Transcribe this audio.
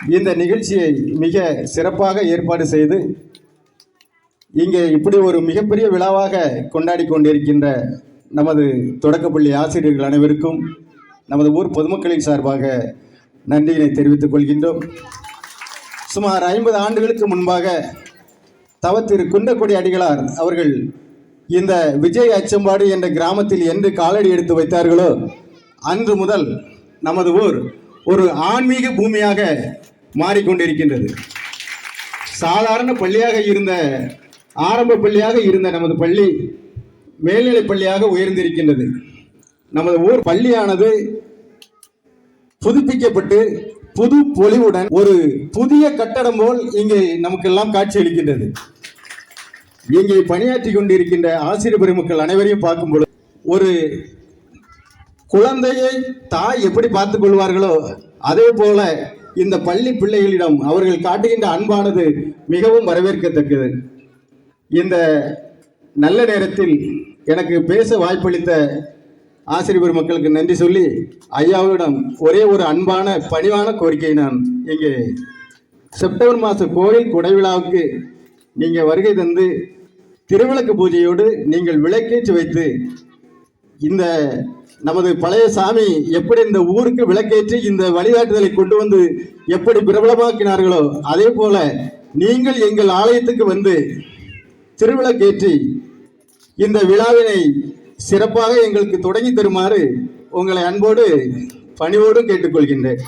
இந்த நிகழ்ச்சியை மிக சிறப்பாக ஏற்பாடு செய்து இங்கே இப்படி ஒரு மிகப்பெரிய விழாவாக கொண்டாடி கொண்டிருக்கின்ற நமது தொடக்கப்பள்ளி ஆசிரியர்கள் அனைவருக்கும் நமது ஊர் பொதுமக்களின் சார்பாக நன்றியினை தெரிவித்துக் கொள்கின்றோம். சுமார் ஐம்பது ஆண்டுகளுக்கு முன்பாக தவ திரு குன்றக்குடி அடிகளார் அவர்கள் இந்த விஜய் அச்சம்பாடு என்ற கிராமத்தில் என்று காலடி எடுத்து வைத்தார்களோ அன்று முதல் நமது ஊர் ஒரு ஆன்மீக பூமியாக மாறிக்கொண்டிருக்கின்றது. சாதாரண பள்ளியாக இருந்த ஆரம்ப பள்ளியாக இருந்த நமது பள்ளி மேல்நிலை பள்ளியாக உயர்ந்திருக்கின்றது. நமது ஊர் பள்ளியானது புதுப்பிக்கப்பட்டு புது பொலிவுடன் ஒரு புதிய கட்டடம் போல் இங்கே நமக்கெல்லாம் காட்சியளிக்கின்றது. இங்கே பணியாற்றி கொண்டிருக்கின்ற ஆசிரியர் பெருமக்கள் அனைவரையும் பார்க்கும் பொழுது ஒரு குழந்தையை தாய் எப்படி பார்த்துக் கொள்வார்களோ அதே போல இந்த பள்ளி பிள்ளைகளிடம் அவர்கள் காட்டுகின்ற அன்பானது மிகவும் வரவேற்கத்தக்கது. இந்த நல்ல நேரத்தில் எனக்கு பேச வாய்ப்பளித்த ஆசிரியர் பெருமக்களுக்கு நன்றி சொல்லி ஐயாவிடம் ஒரே ஒரு அன்பான பணிவான கோரிக்கை நான் இங்கே செப்டம்பர் மாத கோயில் குடைவிழாவுக்கு நீங்கள் வருகை தந்து திருவிளக்கு பூஜையோடு நீங்கள் விளக்கேற்றி வைத்து இந்த நமது பழைய சாமி எப்படி இந்த ஊருக்கு விளக்கேற்றி இந்த வழிகாட்டுதலை கொண்டு வந்து எப்படி பிரபலமாக்கினார்களோ அதே போல நீங்கள் எங்கள் ஆலயத்துக்கு வந்து திருவிளக்கேற்றி இந்த விழாவினை சிறப்பாக எங்களுக்கு தொடங்கி தருமாறு உங்களை அன்போடு பணிவோடு கேட்டுக்கொள்கின்றேன்.